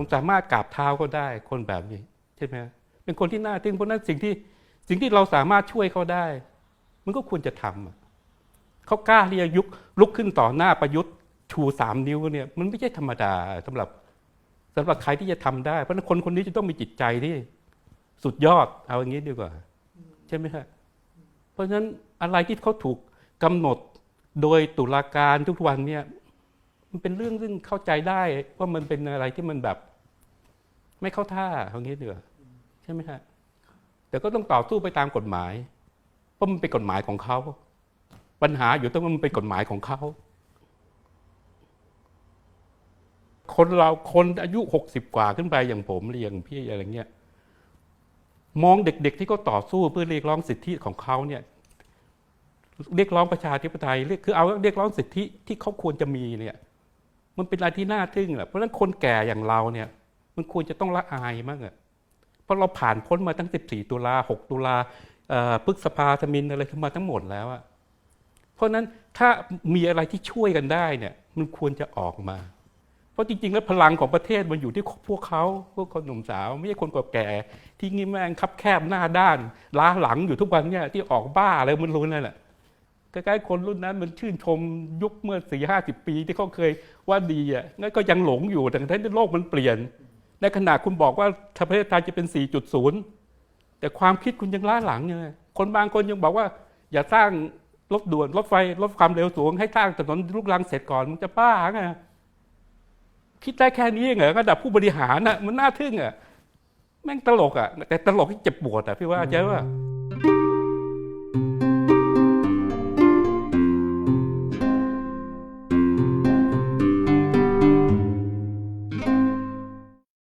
ผมสามารถกราบเท้าเขาได้คนแบบนี้ใช่ไหมเป็นคนที่น่าทึ่งเพราะนั้นสิ่งที่สิ่งที่เราสามารถช่วยเขาได้ มันก็ควรจะทำอะเขากล้าที่จะยุกลุกขึ้นต่อหน้าประยุทธ์ชูสามนิ้วเนี่ยมันไม่ใช่ธรรมดาสำหรับสำหรับใครที่จะทำได้ เพราะนั้นคนคนนี้จะต้องมีจิตใจที่สุดยอดเอาอย่างนี้ดีกว่า ใช่ไหมฮะเพราะฉะนั้นอะไรที่เขาถูกกำหนดโดยตุลาการทุกวันเนี่ยมันเป็นเรื่องซึ่งเข้าใจได้ว่ามันเป็นอะไรที่มันแบบ ไม่เข้าท่าเอางี้ดีกว่าใช่ไหมฮะแต่ก็ต้องต่อสู้ไปตามกฎหมายเพราะมันเป็นกฎหมายของเขาปัญหาอยู่ตรงมันเป็นกฎหมายของเขาคนเราคนอายุหกสิบกว่าขึ้นไปอย่างผมหรืออย่างพี่อะไรเงี้ยมองเด็ก ๆ ที่เขาต่อสู้เพื่อเรียกร้องสิทธิของเขาเนี่ย เรียกร้องประชาธิปไตยเรียกคือเอาเรียกร้องสิทธิที่เขาควรจะมีเนี่ย มันเป็นอะไรที่น่าทึ่งแหละเพราะฉะนั้นคนแก่อย่างเราเนี่ย มันควรจะต้องละอายมากอะเพราะเราผ่านพ้นมาตั้ง 14 ตุลา 6 ตุลาพฤษภาธมินอะไรขึ้นมาทั้งหมดแล้วอะเพราะนั้นถ้ามีอะไรที่ช่วยกันได้เนี่ยมันควรจะออกมา เพราะจริง ๆ แล้วพลังของประเทศมันอยู่ที่พวกเขาพวกคนหนุ่มสาว ไม่ใช่คนแก่ที่งี้แม่งคับแคบหน้าด้าน ล้าหลังอยู่ทุกวันเนี่ยที่ออกบ้าอะไรมันรู้นั่นแหละใกล้ๆคนรุ่นนั้นมันชื่นชมยุคเมื่อสี่ห้าสิบปีที่เขาเคยว่าดีอะงั้นก็ยังหลงอยู่แต่ที่โลกมันเปลี่ยน ในขณะคุณบอกว่าประเทศไทยจะเป็น 4.0 แต่ความคิดคุณยังล้าหลังอยู่เลยคนบางคนยังบอกว่า อย่าสร้างรถด่วนรถไฟรถความเร็วสูง ให้สร้างถนนลูกรังเสร็จก่อนมันจะบ้าไงคิดได้แค่นี้เหรอระดับผู้บริหารน่ะมันน่าทึ่งอะแม่งตลกอะแต่ตลกที่เจ็บปวดอะพี่ว่าใช่ป่ะ